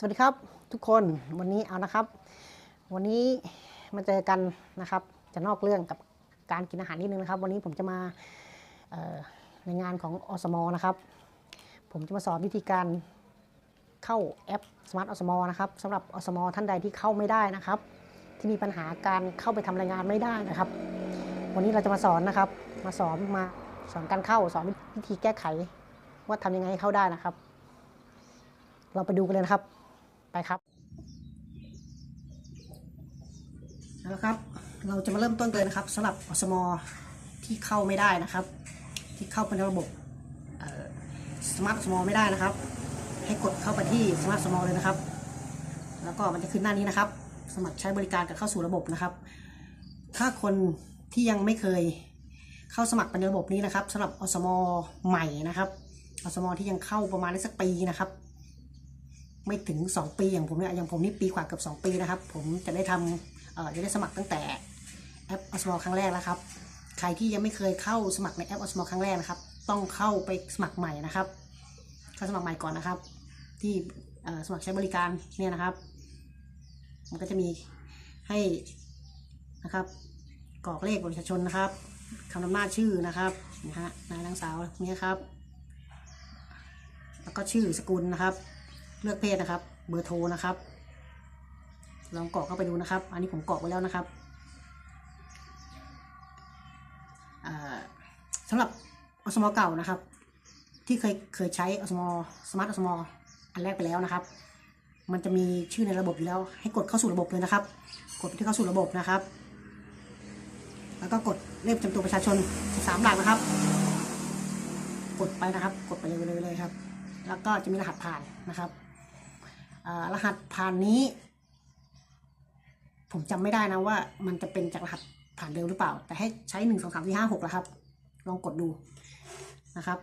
สวัสดีครับทุกคนวันนี้เอานะครับ วันนี้มาเจอกันนะครับ จะนอกเรื่องกับการกินอาหารนิดนึงนะครับ วันนี้ผมจะมาในงานของอสมนะครับ ผมจะมาสอนวิธีการเข้าแอป Smart อสมนะครับสำหรับอสมท่านใดที่เข้าไม่ได้นะครับ ที่มีปัญหาการเข้าไปทำรายงานไม่ได้นะครับ วันนี้เราจะมาสอนนะครับ มาสอนมาสอนการเข้าสอนวิธีแก้ไข ว่าทำยังไงให้เข้าได้นะครับ เราไปดูกันเลยนะครับ ไปครับเอาละครับ เราจะมาเริ่มต้นกันเลยนะครับสำหรับอสมที่เข้าไม่ได้นะครับ ที่เข้าไปในระบบสมาร์ทสมอไม่ได้นะครับ ให้กดเข้าไปที่สมาร์ทสมอเลยนะครับ แล้วก็มันจะขึ้นหน้านี้นะครับ สมัครใช้บริการกับเข้าสู่ระบบนะครับ ถ้าคนที่ยังไม่เคยเข้าสมัครเป็นระบบนี้นะครับสำหรับอสมใหม่นะครับอสมที่ยังเข้าประมาณได้สักปีนะครับ ไม่ถึง 2 ปีอย่างผมเนี่ยอย่างผมนี่ปีกว่าเกือบ2 ปีนะครับ ผมจะได้ทำเอ่อจะได้สมัครตั้งแต่แอปอสมอครั้งแรกแล้วครับใครที่ยังไม่เคยเข้าสมัครในแอปอสมอครั้งแรกนะครับ ต้องเข้าไปสมัครใหม่นะครับ เข้าสมัครใหม่ก่อนนะครับ ที่เอ่อสมัครใช้บริการเนี่ยนะครับ มันก็จะมีให้นะครับกรอกเลขบัตรประชาชนนะครับคำนำหน้าชื่อนะครับนะฮะนายนางสาวเนี่ยครับ แล้วก็ชื่อสกุลนะครับ เลือกเพศนะครับ เบอร์โทรนะครับ ลองกรอกเข้าไปดูนะครับ อันนี้ผมกรอกไว้แล้วนะครับอ่าสำหรับอสมอเก่านะครับ ที่เคยเคยใช้อสมอสมาร์ทอสมออันแรกไปแล้วนะครับ มันจะมีชื่อในระบบอยู่แล้ว ให้กดเข้าสู่ระบบเลยนะครับ กดไปที่เข้าสู่ระบบนะครับ แล้วก็กดเลขประจำตัวประชาชน13หลักนะครับ กดไปนะครับ กดไปเลยเลยเลยครับ แล้วก็จะมีรหัสผ่านนะครับ รหัสผ่านนี้ ผมจำไม่ได้นะว่า มันจะเป็นจากรหัสผ่านเดิมหรือเปล่า แต่ให้ใช้หนึ่งสองสามสี่ห้าหกแล้วครับ ลองกดดูนะครับ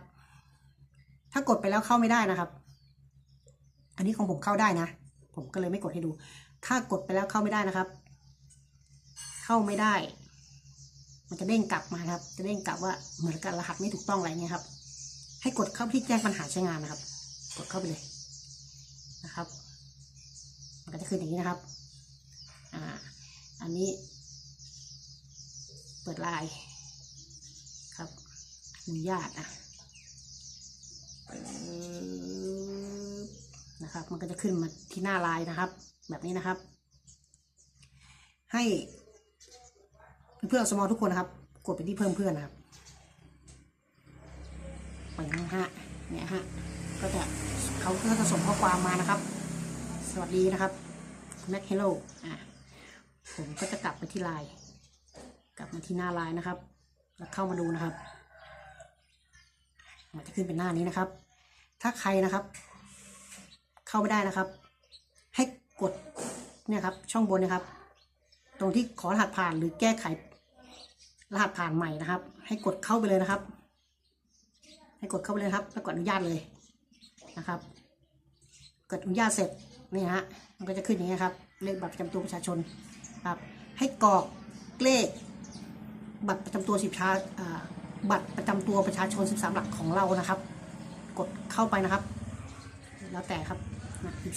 ถ้ากดไปแล้วเข้าไม่ได้นะครับ อันนี้ของผมเข้าได้นะ ผมก็เลยไม่กดให้ดู ถ้ากดไปแล้วเข้าไม่ได้นะครับ เข้าไม่ได้ มันจะเด้งกลับมาครับ จะเด้งกลับว่าเหมือนกับรหัสไม่ถูกต้องอะไรเงี้ยครับ ให้กดเข้าที่แจ้งปัญหาใช้งานนะครับ กดเข้าไปเลยนะครับ มันก็จะขึ้นอย่างนี้นะครับ อ่า อันนี้ เปิดลน์ครับอนุญาตอะนะครับ มันก็จะขึ้นมาที่หน้าลน์นะครับ แบบนี้นะครับ ให้เพื่อนๆสมอทุกคนนะครับ กดไปที่เพิ่มเพื่อนนะครับไปนะฮะเนี่ยฮะก็จะเขาก็จะส่งข้อความมานะครับ วัสดีนะครับแม็กเฮลโลอะผมก็จะกลับไปที่ไลน์กลับมาที่หน้าไลน์นะครับ แล้วเข้ามาดูนะครับ มันจะขึ้นเป็นหน้านี้นะครับ ถ้าใครนะครับ เข้าไม่ได้นะครับ ให้กดเนี่ยครับ ช่องบนนะครับ ตรงที่ขอรหัสผ่านหรือแก้ไข รหัสผ่านใหม่นะครับ ให้กดเข้าไปเลยนะครับ ให้กดเข้าไปเลยครับ แล้วกดอนุญาตเลยนะครับกดอนุญาตเสร็จ นี่ฮะมันก็จะขึ้นอย่างนี้ครับ เลขบัตรประจำตัวประชาชนครับ ให้กรอกเลขบัตรประจำตัวสิบชาบัตรประจำตัวประชาชน 13 หลักของเรานะครับ กดเข้าไปนะครับ แล้วแต่ครับ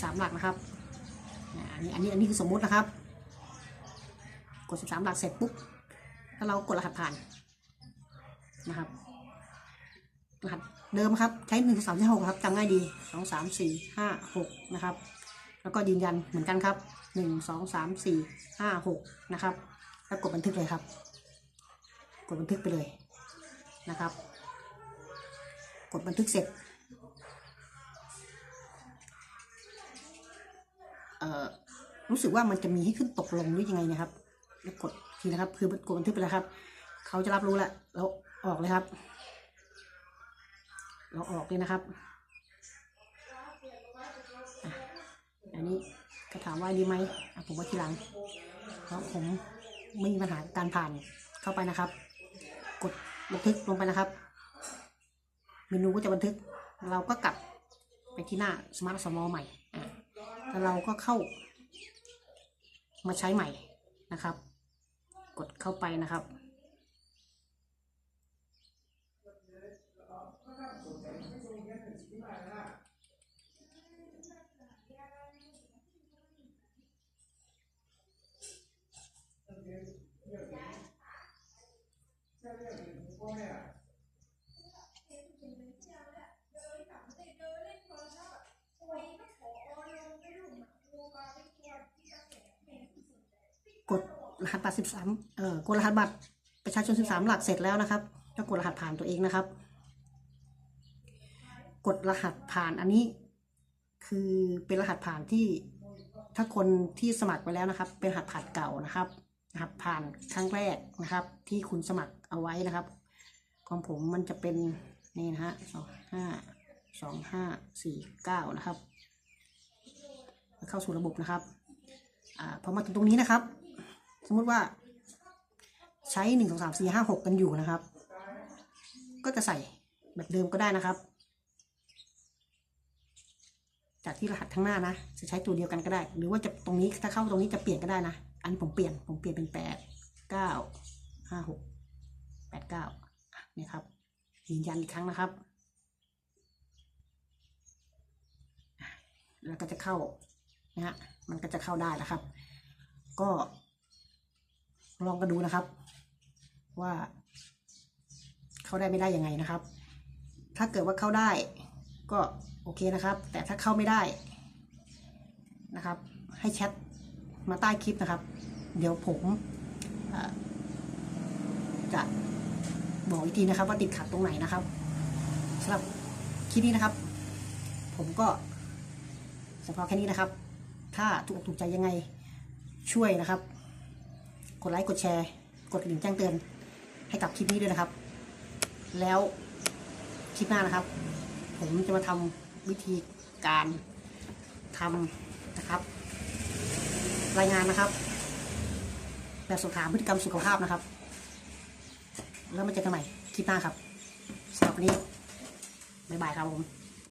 13 หลักนะครับอันนี้อันนี้อันนี้คือสมมุตินะครับ กด 13 หลักเสร็จปุ๊บแล้วเรากดรหัสผ่านนะครับรหัสเดิมครับ ใช้หนึ่งสามสี่หกครับจำง่ายดีสองสามสี่ห้าหกนะครับ แล้วก็ยืนยันเหมือนกันครับหนึ่งสองสามสี่ห้าหกนะครับ แล้วกดบันทึกเลยครับ กดบันทึกไปเลยนะครับ กดบันทึกเสร็จเอ่อรู้สึกว่ามันจะมีให้ขึ้นตกลงหรือยังไงนะครับแล้วกดทีนะครับคือกดบันทึกไปแล้วครับ เขาจะรับรู้แล้วแล้วออกเลยครับ เราออกเลยนะครับอะ อันนี้ก็ถามว่าดีไหมผมว่าทีหลังเพราะผมไม่มีปัญหาการผ่านเข้าไปนะครับ กดบันทึกลงไปนะครับ เมนูก็จะบันทึก เราก็กลับไปที่หน้าสมาร์ทสมอลใหม่อะแล้วเราก็เข้า มาใช้ใหม่นะครับ กดเข้าไปนะครับ กด รหัสบัตรสิบสามเอ่อกดรหัสบัตรประชาชนสิบสามหลักเสร็จแล้วนะครับก็กดรหัสผ่านตัวเองนะครับ กดรหัสผ่านอันนี้ คือเป็นรหัสผ่านที่ถ้าคนที่สมัครไปแล้วนะครับ เป็นรหัสผ่านเก่านะครับรหัสผ่านครั้งแรกนะครับ ที่คุณสมัครเอาไว้นะครับ ของผมมันจะเป็นนี่นะฮะสองห้าสองห้าสี่เก้านะครับ เข้าสู่ระบบนะครับอพอมาถึงตรงนี้นะครับ สมมติว่า ใช้หนึ่งสองสามสี่ห้าหกกันอยู่นะครับ ก็จะใส่แบบเดิมก็ได้นะครับ จากที่รหัสข้งหน้านะ จะใช้ตัวเดียวกันก็ได้ หรือว่าจะตรงนี้ถ้าเข้าตรงนี้จะเปลี่ยนก็ได้นะ อันนี้ผมเปลี่ยนผมเปลี่ยนเป็นแปดเก้าห้าหกแปดเก้านี่ครับยืนยันอีกครั้งนะครับแล้วก็จะเข้านะฮะมันก็จะเข้าได้แล้วครับ ก็ ลองกันดูนะครับ ว่า เข้าได้ไม่ได้ยังไงนะครับ ถ้าเกิดว่าเข้าได้ก็โอเคนะครับ แต่ถ้าเข้าไม่ได้นะครับ ให้แชทมาใต้คลิปนะครับ เดี๋ยวผมจะบอกอีกทีนะครับ ว่าติดขัดตรงไหนนะครับสำหรับคลิปนี้นะครับ ผมก็เฉพาะแค่นี้นะครับ ถ้าถูกอกถูกใจยังไงช่วยนะครับ กดไลค์กดแชร์ กดกระดิ่งแจ้งเตือน ให้กับคลิปนี้ด้วยนะครับ แล้วคลิปหน้านะครับ ผมจะมาทำวิธีการทำนะครับ รายงานนะครับ แบบสอบถามพฤติกรรมสุขภาพนะครับ แล้วมาเจอกันใหม่คลิปหน้าครับสำหรับวันนี้บ๊ายบายครับผม